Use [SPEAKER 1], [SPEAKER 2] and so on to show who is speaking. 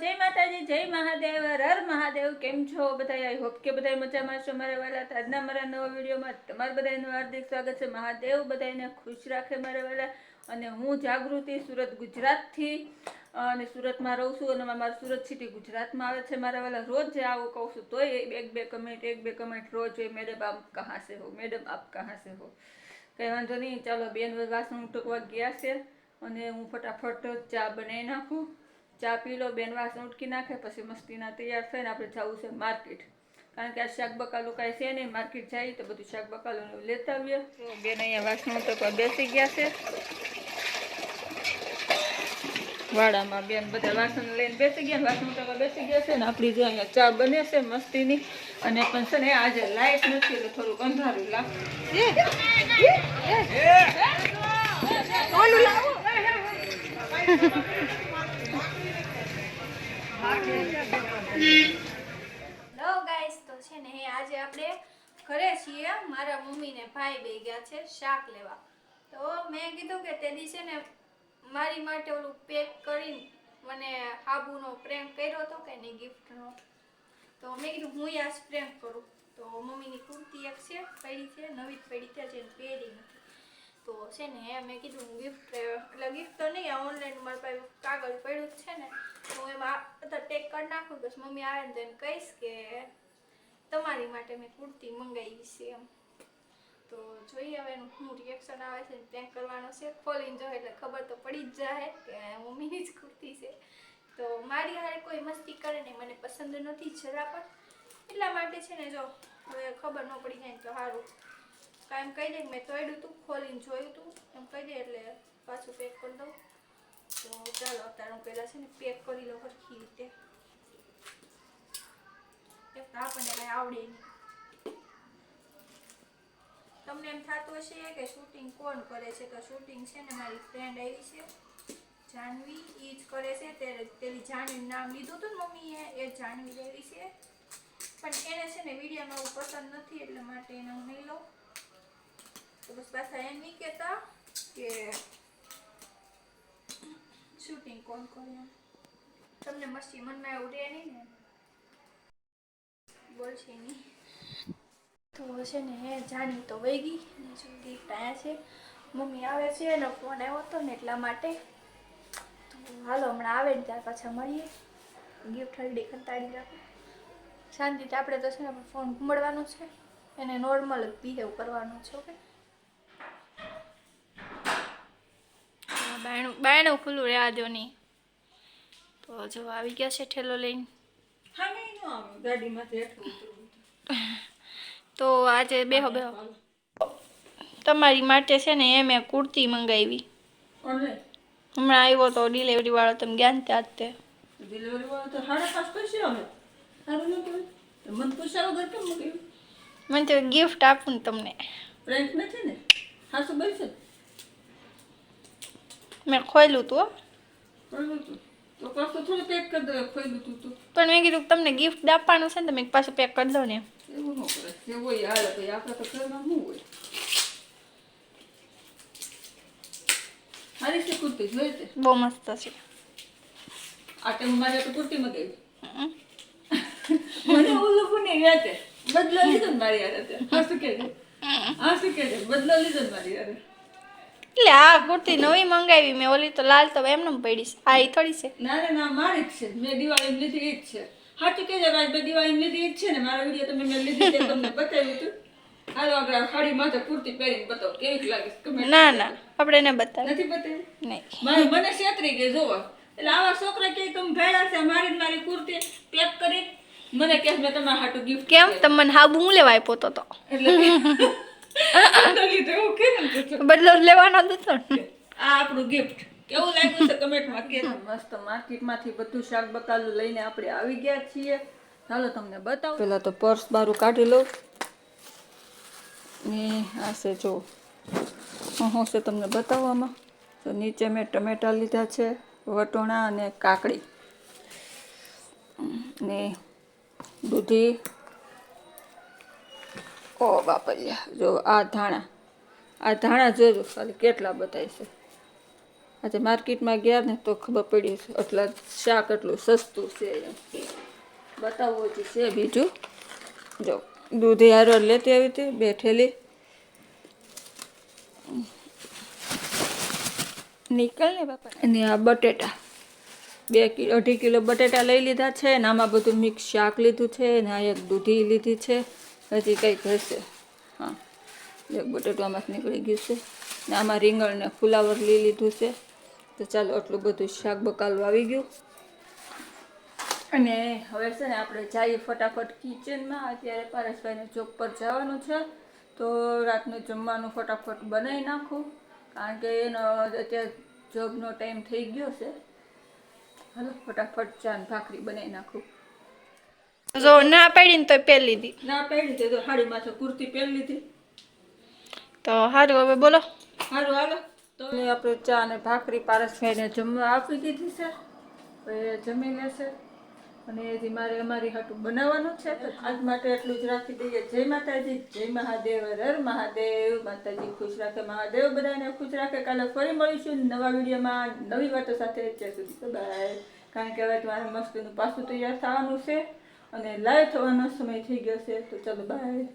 [SPEAKER 1] જય માતાજી, જય મહાદેવ, હર મહાદેવ, કેમ છો બધા આઈ હોપ કે બધા મજામાં છો મારા વાલા આજના મારા નવા વિડીયોમાં તમારા બધાનું હાર્દિક સ્વાગત છે. મહાદેવ બધાને ખુશ રાખે મારા વાલા. અને હું જાગૃતિ સુરત ગુજરાતથી અને સુરતમાં રહું છું અને મારું સુરત સિટી ગુજરાતમાં આવે છે મારા વાલા. રોજ જે આવું કહું છું તોય એક બે કમેન્ટ એક બે કમેન્ટ રોજ હોય. મેડમ આપ કહાં સે હો? મેડમ આપ કહાં સે હો? કંઈ વાંધો નહીં. ચાલો બેન વાસણ ટૂંકવા ગયા છે અને હું ફટાફટ ચા બનાવી નાખું. ચા પી લો બેન વાસણ ઉટકી નાખે પછી મસ્તીના તૈયાર થઈને આપણે જવું છે માર્કેટ કારણ કે આ શાક બકાલું કાંઈ છે નહીં માર્કેટ જાય તો બધું શાક બકાલું લેતા આવીએ બેન અહીંયા વાસણ તો બેસી ગયા છે વાડામાં બેન બધા વાસણ લઈને બેસી ગયા વાસણ તો બેસી ગયા છે ને આપણી જો અહીંયા ચા બને છે મસ્તીની અને પણ છે ને આજે લાઈટ નથી એટલે થોડુંક અંધારું લાગે
[SPEAKER 2] હેલો ગાઈસ તો છે ને આજે આપણે ઘરે છીએ. મારા મમ્મી ને ભાઈ બે ગયા છે શાક લેવા. તો મેં કીધું કે તે દિવસે ને મારી માટે ઓલું પેક કરીને મને હાબુનો પ્રેમ કર્યો હતો કે નહીં ગિફ્ટનો તો મેં કીધું હું આજ પ્રેમ કરું. તો મમ્મીની કુર્તી એક છે, પડી છે, નવી જ પડી છે જેને પહેરી નથી. તો છે ને મેં કીધું ગિફ્ટ એટલે ગિફ્ટ તો નહીં ઓનલાઈન મારા પાસે કાગળ પડ્યું જ છે ને હું એમાં બધા ટેક કરી નાખું બસ મમ્મી આવે ને તો એમ કહીશ કે તમારી માટે મેં કુર્તી મંગાવી છે એમ. તો જોઈએ હવે એનું શું રિએક્શન આવે છે પ્રેન્ક કરવાનો છે. ખોલીને જો એટલે ખબર તો પડી જ જાય કે મમ્મીની જ કુર્તી છે. તો મારી હારે કોઈ મસ્તી કરે ને મને પસંદ નથી જરા પણ એટલા માટે છે ને જો, હવે ખબર ન પડી જાય તો સારું કાંઈ કહી દે મેં તોડ્યું હતું ખોલીને જોયું હતું એમ કહી દે એટલે પાછું પેક કરી દઉં. તો ચાલો, અત્યારે હું પહેલાં છે ને પેક કરી લઉં સરખી રીતે આપણને કાંઈ આવડે નહીં. તમને એમ થતું હશે કે શૂટિંગ કોણ કરે છે? તો શૂટિંગ છે ને મારી ફ્રેન્ડ આવી છે, જાનવી. એ જ કરે છે. તે પેલી જાનવી નામ લીધું હતું ને મમ્મીએ, એ જાનવી લેવી છે. પણ એને છે ને વિડીયોમાં પસંદ નથી, એટલે માટે એને હું નહીં લઉં. બસ પાછા એમ નહીં કહેતા કે શૂટિંગ કોણ કરે તમને મસ્તી મનમાં એવું રહે નહીં ને બોલશે નહીં તો છે ને જાણી તો વહી ગઈ જો ગિફ્ટ આવ્યા છે મમ્મી આવે છે એનો ફોન આવ્યો હતો ને એટલા માટે તો હાલો હમણાં આવે ને ત્યાર પાછા મળીએ ગિફ્ટ હરડી કંટાળી રાખો શાંતિથી આપણે તો છે ને ફોન ઘૂમડવાનો છે એને નોર્મલ જ બિહેવ કરવાનો છે ઓકે બાયણું બાયણું ખુલ્લું રહેવા દો નહીં તો જો આવી ગયા છે ઠેલો લઈને.
[SPEAKER 1] હા
[SPEAKER 2] તો આજે બેહો બેહો. તમારી માટે છે ને એ મેં કુર્તી મંગાવી. હમણાં આવ્યો તો ડિલિવરી વાળો તમે ગયા ને ત્યાં તે.
[SPEAKER 1] ડિલિવરી વાળો તો સાડા પાંચ પૈસા આવે સારું ન કહેવાય. તો મને કેમ
[SPEAKER 2] તો ગિફ્ટ આપું ને તમને.
[SPEAKER 1] પ્રેન્ટ નથી ને? હાસુ બનશે
[SPEAKER 2] મેં ખોયલું હતું
[SPEAKER 1] તો? તો થોડું પેક કરી દે ખોઈ તું
[SPEAKER 2] પણ મેં કીધું તમને ગિફ્ટ આપવાનું છે ને તમે પાછું પેક કરી દો ને. બહુ મસ્ત છે.
[SPEAKER 1] આ ટાઈમ મારે તો કુર્તી મગાવી. મને ઓલું પણ તે બદલો લીધો મારી યાર હા શું કે હા શું કે બદલો લીધો મારી યાર
[SPEAKER 2] એટલે આ કુર્તી નવી મંગાવી મેં ઓલી તો લાલ તો એમને પડી છે. આ એ થોડી છે.
[SPEAKER 1] ના ના ના મારી જ છે. મેં દિવાળી લીધી ઈ જ છે. હાચું કે ભાઈ મેં દિવાળી લીધી એ જ છે ને. મારા વીડિયો તમે મેં લીધી તે તમને બતાવ્યું હતું હાલો આગળ આ માથે કુર્તી પહેરીને બતાવો કેવી લાગે કમેન્ટ
[SPEAKER 2] ના ના આપણે એને બતાવી.
[SPEAKER 1] નથી બતાવી?
[SPEAKER 2] નહીં.
[SPEAKER 1] મને છેતરી ગઈ જોવો. એટલે આવા છોકરા કે તમે ભેળા છે મારી મારી કુર્તી પેક કરી. મને કે મેં તમારા હાટુ ગિફ્ટ
[SPEAKER 2] કેમ? તમને હાબુ હું લેવા આપ્યો તો
[SPEAKER 1] એટલે તો લીધું એવું કેમ પૂછો
[SPEAKER 2] બદલો લેવાનો હતો
[SPEAKER 1] આ આપણું ગિફ્ટ કેવું લાગ્યું છે કમેન્ટમાં કે મસ્ત માર્કેટમાંથી બધું શાક બકાલું લઈને આપણે આવી ગયા છીએ. ચાલો તમને બતાવું. પેલા તો પર્સ બારું કાઢી લઉં. ને આ છે જો હું હું છે તમને બતાવવામાં? તો નીચે મેં ટમેટા લીધા છે વટોણા અને કાકડી. ને દૂધી. ઓ બાપરિયા જો આ ધાણા. આ ધાણા જોજો ખાલી કેટલા બતાય છે. આજે માર્કેટમાં ગયા ને તો ખબર પડી છે એટલા શાક એટલું સસ્તું છે એમ. બતાવવું જ છે બીજું. જો દૂધ હારો લેતી આવી હતી બેઠેલી નીકળ ને બાપા. અને આ બટેટા. બે કિલો અઢી કિલો બટેટા લઈ લીધા છે ને આમાં બધું મિક્સ શાક લીધું છે ને આ એક દૂધી લીધી છે. હજી કંઈક હશે. એક બટેટું આમાંથી નીકળી ગયું છે. ને આમાં રીંગણને ફુલાવર લઈ લીધું છે. તો ચાલો આટલું બધું શાક બકાલું આવી ગયું. અને હવે છે ને આપણે જઈએ ફટાફટ કિચનમાં અત્યારે પારસભાઈને ચોક પર જવાનું છે. તો રાતનું જમવાનું ફટાફટ બનાવી નાખું. કારણ કે એનો અત્યારે જોબનો ટાઈમ થઈ ગયો છે. હાલો ફટાફટ ચાન ભાખરી બનાવી નાખું.
[SPEAKER 2] જો ના પાડી ને તો પહેરી લીધી
[SPEAKER 1] ના પહેરી તે તો સાડી માથે કુર્તી પહેરી લીધી.
[SPEAKER 2] તો સારું હવે બોલો.
[SPEAKER 1] સારું હાલો. તો આપણે ચા અને ભાખરી પારસભાઈને જમવા આપી દીધી છે. એ જમી લેશે. અને એથી મારે અમારી હાટું બનાવવાનું છે. તો આજ માટે એટલું જ રાખી દઈએ. જય માતાજી, જય મહાદેવ, હર મહાદેવ. માતાજી ખુશ રાખે, મહાદેવ બધાને ખુશ રાખે. કાલે ફરી મળીશું નવા વિડીયોમાં. નવી વાતો સાથે. અત્યાર સુધી બાય કારણ કે હવે તમારે મસ્તીનું પાછું તૈયાર થવાનું છે. અને લાઈવ થવાનો સમય થઈ ગયો છે. તો ચલો બાય